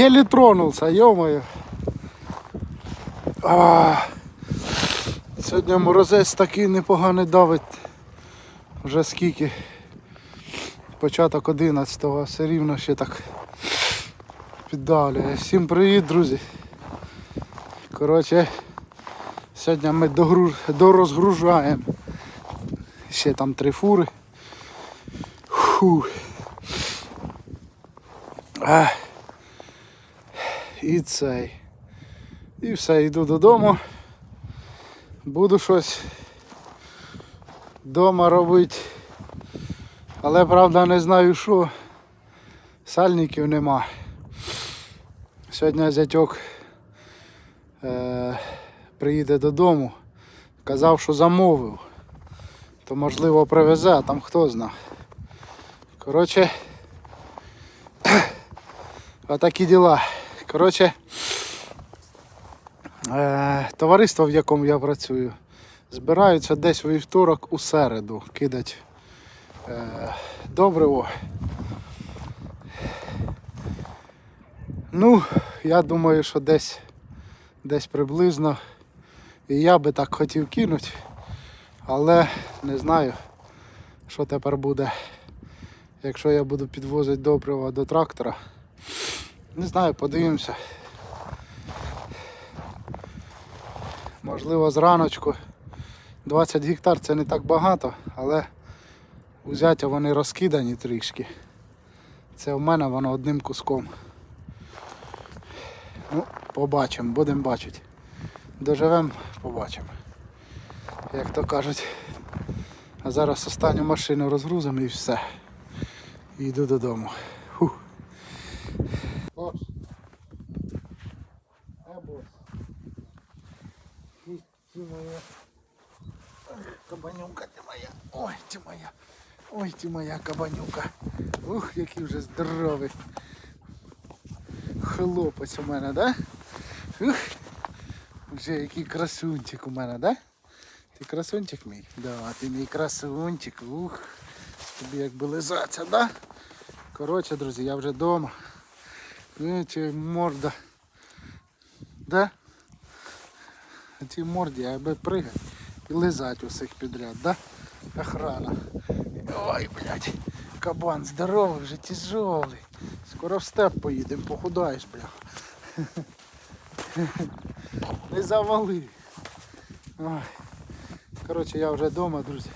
Еле тронулся, ё-моё. Сьогодні морозець такий непоганий давить. Вже скільки. Початок 11-го, все рівно ще так піддавлює. Всім привіт, друзі. Коротше, сьогодні ми догруж... дорозгружаємо. Ще там три фури. Фу. І цей. І все, йду додому. Буду щось вдома робити. Але правда не знаю що. Сальників нема. Сьогодні зятьок е, приїде додому. Казав, що замовив. То можливо привезе, а там хто зна. Коротше. Отакі діла. Коротше. Е, товариство, в якому я працюю, збираються десь у вівторок у середу кидать е, добриво. Ну, я думаю, що десь, десь приблизно. І я би так хотів кинути, але не знаю, що тепер буде, якщо я буду підвозити добрива до трактора. Не знаю, подивимося. Можливо, зраночку 20 гектар це не так багато, але у зятя вони розкидані трішки. Це в мене воно одним куском. Ну, побачимо, будемо бачити. Доживемо, побачимо. Як то кажуть. А зараз останню машину розгрузимо і все. І йду додому. Фух. Бос. А, бос. Ой, ти моя. Кабанюка ти моя. Ой, ти моя. Ой, ти моя кабанюка. Ух, який вже здоровий. Хлопець у мене, да? Ух. Вже який красунчик у мене, да? Ти красунчик мій? Да, ти мій красунчик. Ух. Тобі якби лизаться, да? Коротше, друзі, я вже вдома. Видите, морда. Да? На цій морді я би пригати і лизать усіх підряд, да? Охрана. Ой, блядь, кабан здоровий, вже тяжелий. Скоро в степ поїдемо, похудаєш, бля. Не завали. Ой. Коротше, я вже вдома, друзі.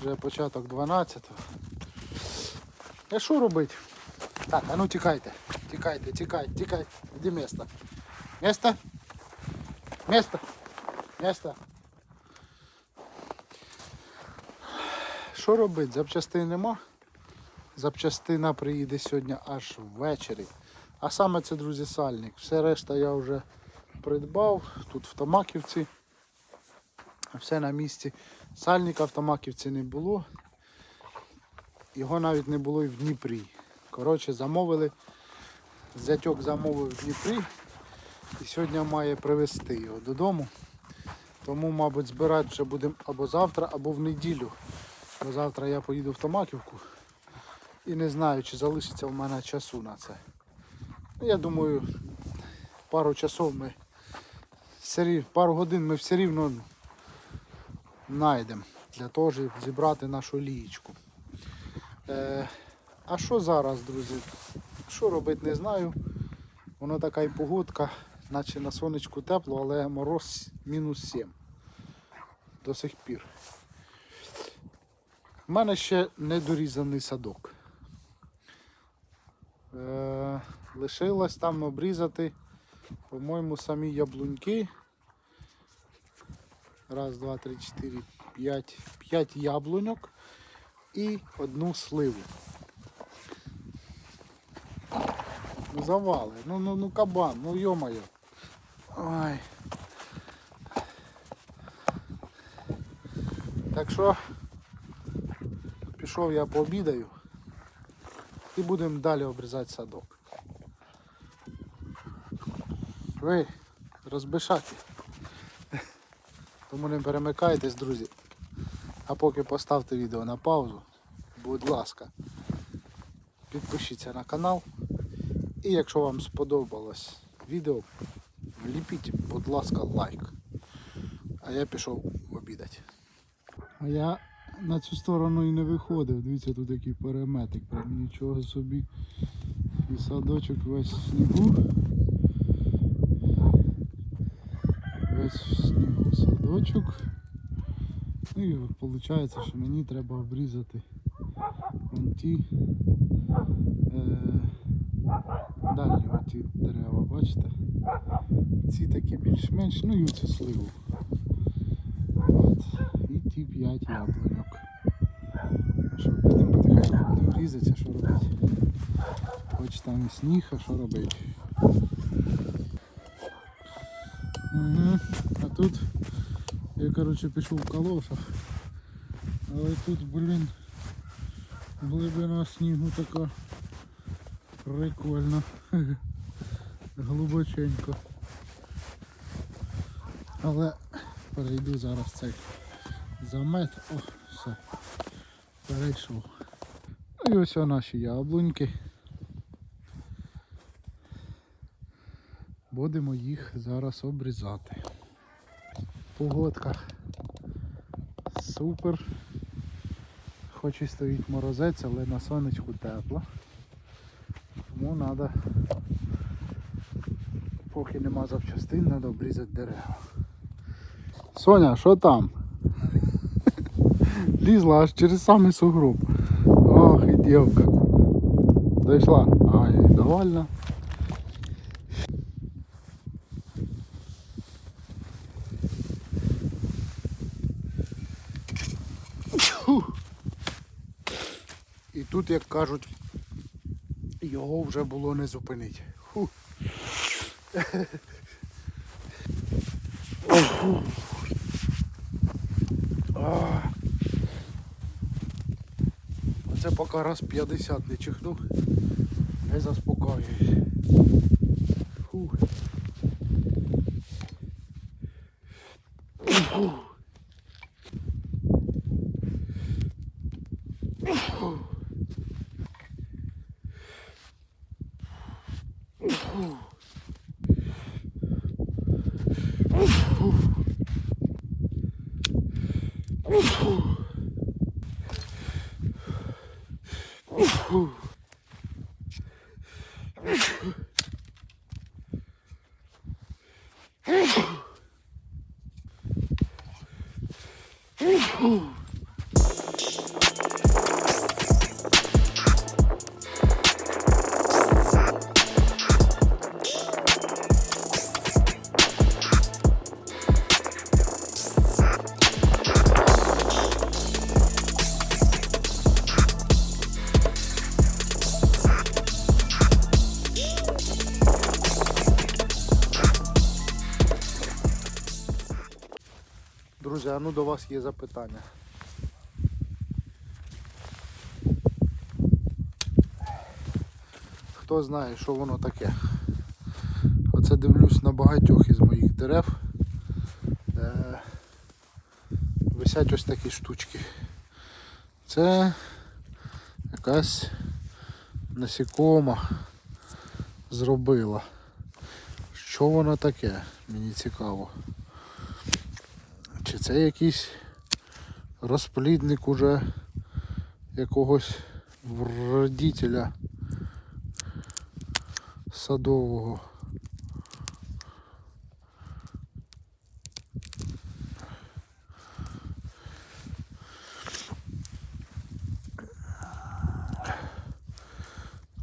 Вже початок 12-го. А що робити? Так, а ну тікайте. Тікайте, тікайте, тікайте. Де місто? Місто? Місто? Місто? Що робити? Запчастин нема. Запчастина приїде сьогодні аж ввечері. А саме це, друзі, сальник. Все решта я вже придбав. Тут в Томаківці. Все на місці. Сальника в Томаківці не було. Його навіть не було і в Дніпрі. Коротше, замовили. Зятьок замовив в Дніпрі. І сьогодні має привезти його додому. Тому, мабуть, збирати вже будемо або завтра, або в неділю. Бо завтра я поїду в Томаківку. І не знаю, чи залишиться в мене часу на це. Ну, Я думаю, пару часов ми пару годин ми все рівно знайдемо для того, щоб зібрати нашу лієчку. Е, а що зараз, друзі? Що робити, не знаю. Воно така і погодка, наче на сонечку тепло, але мороз мінус 7 до сих пір. У мене ще не дорізаний садок. Е, лишилось там обрізати, по-моєму, самі яблуньки. Раз, два, три, чотири, п'ять. П'ять яблуньок і одну сливу. Ну, Завали. Ну, ну, ну кабан, ну йо-моє. Ой. Так що пішов я пообідаю і будемо далі обрізати садок. Ви розбишаки. Тому не перемикайтесь, друзі. А поки поставте відео на паузу, будь ласка, підпишіться на канал І якщо вам сподобалось відео, вліпіть, будь ласка, лайк. А я пішов обідати. А я на цю сторону і не виходив. Дивіться, тут який переметик. Прям нічого собі. І садочок весь в снігу. Весь в снігу садочок. Ну і виходить, що мені треба обрізати вон ті е, дальні оті дерева, бачите? Ці такі більш-менш, ну і оцю сливу. От. І ті п'ять яблуньок. Що, підемо потихеньку будемо різати, а що робити? Хоч там і сніг, а що робити? Угу. А тут я коротше пішов в калошах. Але тут, блін, глибина снігу така прикольна. Глибоченько. Але перейду зараз цей замет. О, все. Перейшов. Ну і ось наші яблуньки. Будемо їх зараз обрізати. Погодка супер. Хоч і стоїть морозець, але на сонечку тепло. Тому треба, поки нема запчастин, треба обрізати дерева. Соня, що там? Лізла аж через самий сугроб. Ох, і дівка. Дійшла. Ай, довольна. І тут, як кажуть, його вже було не зупинити. Фух. Оце поки раз 50 не чихнув, не заспокоююсь. Ooh. До вас є запитання. Хто знає, що воно таке? Оце дивлюсь на багатьох із моїх дерев. Е, висять ось такі штучки. Це якась насікома зробила. Що воно таке? Мені цікаво. Це якийсь розплідник уже якогось вродителя садового.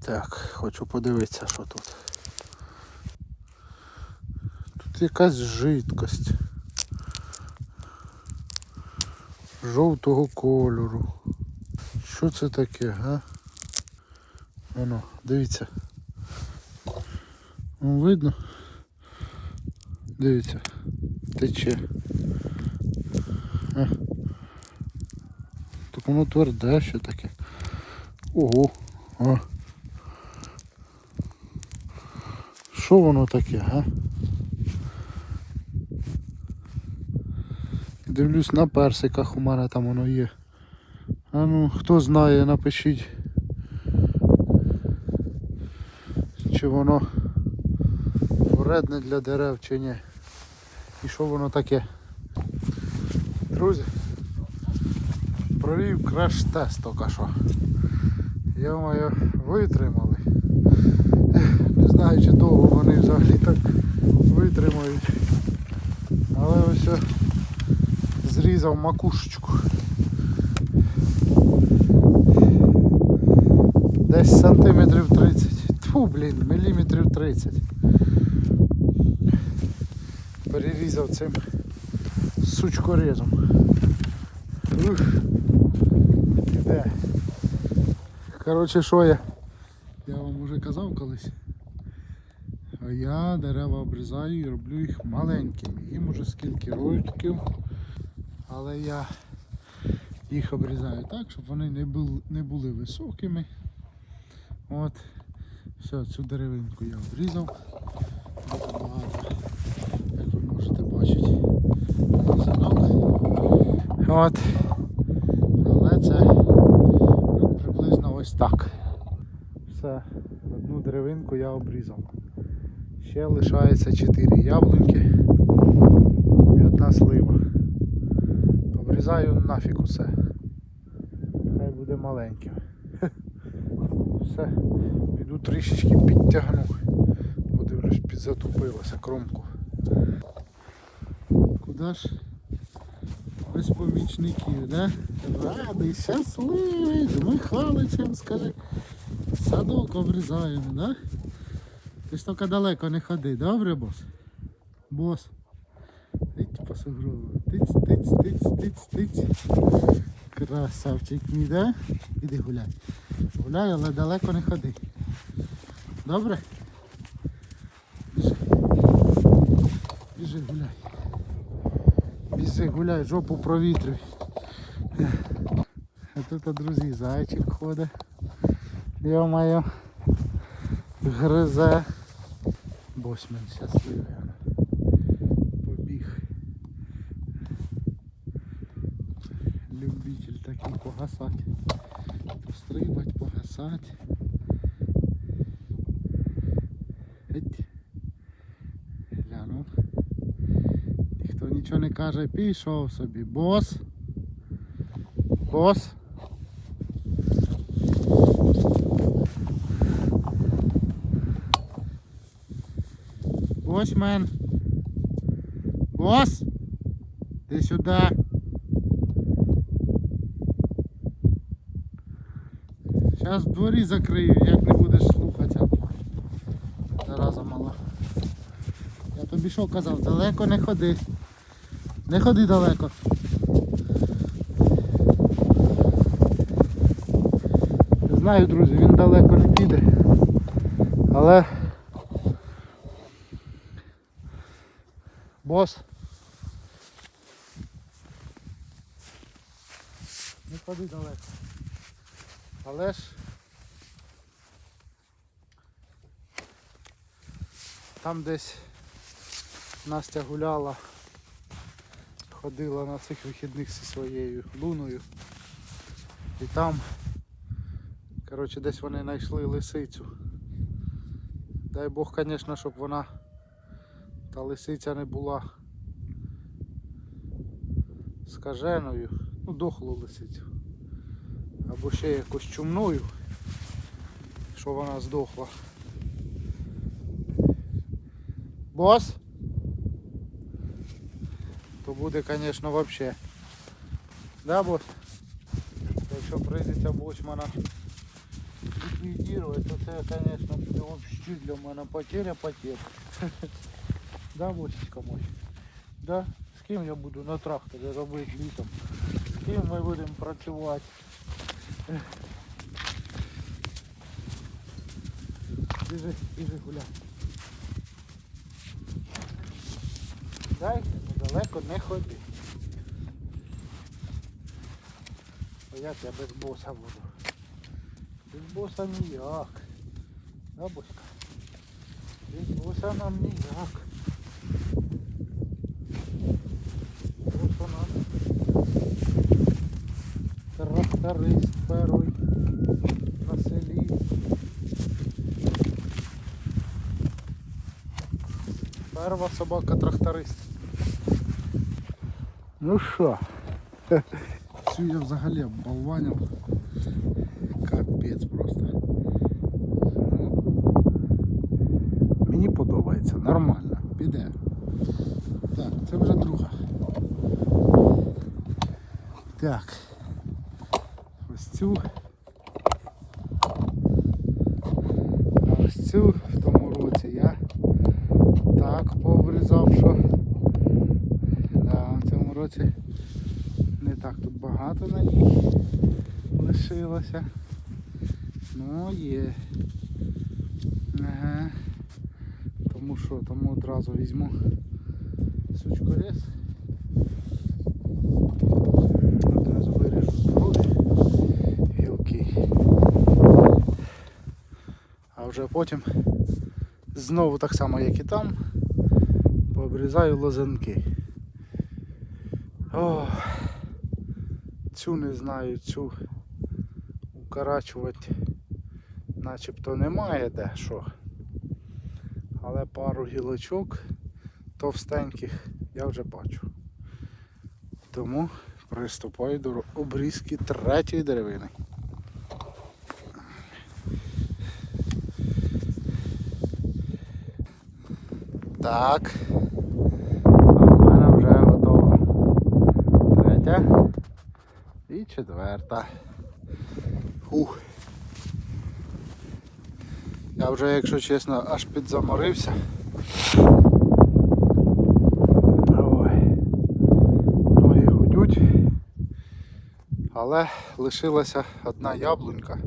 Так, хочу подивитися, що тут. Тут якась жидкость. Жовтого кольору. Що це таке, га? Воно, дивіться. Ну, видно? Дивіться, тече. А. Так воно тверде що таке. Ого. А. Що воно таке, га? Дивлюсь на персиках у мене там воно є. А ну, хто знає, напишіть. Чи воно вредне для дерев, чи ні. І що воно таке. Друзі, провів краш-тест тільки що. Я маю витримали. Не знаю, чи довго вони взагалі так витримають. Але ось я зрізав макушечку. Десь сантиметрів 30. Тьфу, блін, міліметрів 30. Перерізав цим сучкорезом. Ух. Іде. Коротше, що я? Я вам вже казав колись. А я дерева обрізаю і роблю їх маленькими. Їм уже скільки років. Але я їх обрізаю так, щоб вони не були, не були високими. От. Все, цю деревинку я обрізав. Дуже багато, як ви можете бачити. От. Але це ну, приблизно ось так. Все, одну деревинку я обрізав. Ще лишається 4 яблуньки і одна слива. Обрізаю нафіг усе. Хай буде маленьким. Все, піду трішечки підтягну. Бо дивлюсь, підзатупилася кромку. Куди ж? Без помічників, да? Радий, щасливий, з Михайличем, скажи. Садок обрізаємо, да? Ти ж тільки далеко не ходи, добре, бос? Бос. Сугробу. Тиць, тиць, тиць, тиць, тиць. Красавчик мій? Іди гуляй. Гуляй, але далеко не ходи. Добре? Біжи. Біжи, гуляй. Біжи, гуляй, жопу провітрюй. А тут, друзі, зайчик ходить. Йо-моє. Гризе. Босьмен щасливий. Погасати. Пострибать, погасати. Геть. Глянув. Ніхто нічого не каже, пішов собі. Бос. Бос. Босмен. Бос. Ти сюди. Зараз дворі закрию, як не будеш слухатися. Зараза мала. Я тобі що казав, далеко не ходи. Не ходи далеко. Знаю, друзі, він далеко не піде. Але Бос. Не ходи далеко. Але ж там десь Настя гуляла, ходила на цих вихідних зі своєю луною. І там, коротше, десь вони знайшли лисицю. Дай Бог, звісно, щоб вона та лисиця не була скаженою, ну дохлу лисицю. Або ще якось чумною, що вона здохла. Бос? То буде, звісно, вообще. Да, бос? Якщо прийдеться босмана ліквідувати, то це, звісно, буде взагалі для мене потеря потеря. Да, босечка мой? Да? З ким я буду на тракторі робити літом? З ким ми будемо працювати? Біжи, біжи гуляй. Дай, недалеко не ходи. Бо як я без боса буду? Без боса ніяк. Да? Без боса нам ніяк. Ось у нас тракторист перший на селі. Перва собака тракторист. Ну що? Цю я взагалі оббалванив. Капець просто. Ну, мені подобається, нормально, піде. Так, це вже друга. Так. Цю. А ось цю в тому році я так пообрізав, що да, в цьому році не так тут багато на ній лишилося. Ну є. Ага. Тому що, тому одразу візьму сучкорез. Одразу виріжу здорові гілки. А вже потім знову так само, як і там, пообрізаю лозинки. О, цю не знаю, цю укорачувати начебто немає де що. Але пару гілочок товстеньких я вже бачу. Тому приступаю до обрізки третьої деревини. Так. А в мене вже готово. Третя і четверта. Фух. Я вже, якщо чесно, аж підзаморився. Ой. Ноги гудють. Але лишилася одна яблунька.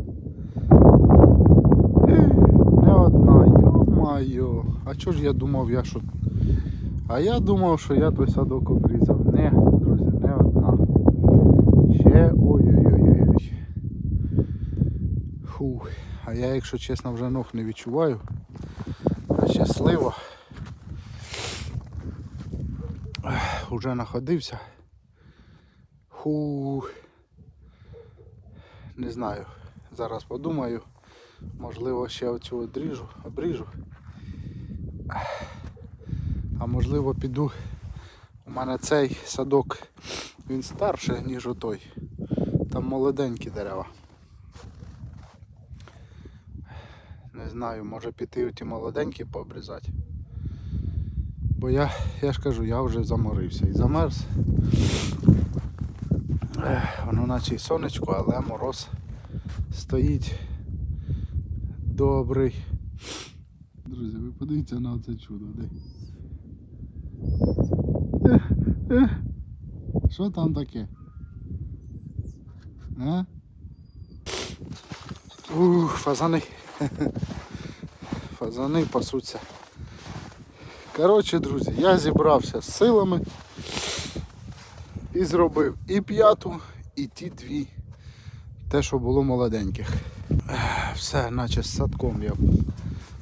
Е, Не одна, йо-майо. А чого ж я думав, я що. А я думав, що я той садок обрізав. Не, друзі, не одна. Ще ой-ой-ой-ой. Фух. А я, якщо чесно, вже ног не відчуваю. А щасливо. Уже находився. Фух. Не знаю. Зараз подумаю. Можливо, ще оцю обріжу. А можливо піду. У мене цей садок він старший, ніж отой. Там молоденькі дерева. Не знаю, може піти оті молоденькі пообрізати. Бо я, я ж кажу, я вже заморився і замерз. Воно наче й сонечко, але мороз стоїть добрий. Подивіться на це чудо. Де? Що там таке? А? Ух, фазани. Фазани пасуться. Коротше, друзі, я зібрався з силами і зробив і п'яту, і ті дві. Те, що було молоденьких. Все, наче з садком я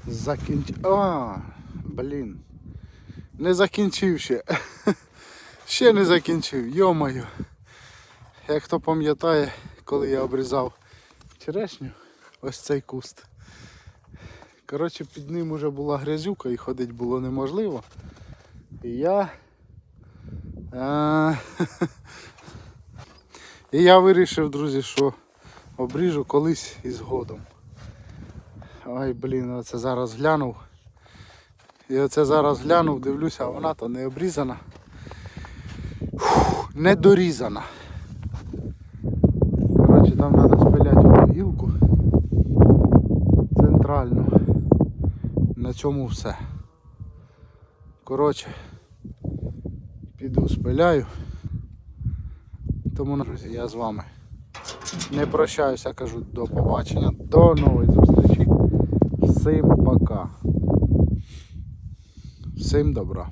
закінчив. А, блін. Не закінчив ще. Ще не закінчив, йомаю. Як хто пам'ятає, коли я обрізав черешню, ось цей куст. Коротше, під ним вже була грязюка і ходити було неможливо. І я. А, і я вирішив, друзі, що обріжу колись із годом. Ой, блін, оце зараз глянув. І оце зараз глянув, дивлюся, вона то не обрізана. Не дорізана. Коротше, там треба спиляти одну гілку центральну. На цьому все. Коротше, піду спиляю. Тому, друзі, я з вами не прощаюся, кажу до побачення, до нової зустрічі. Всім пока. Всім добра.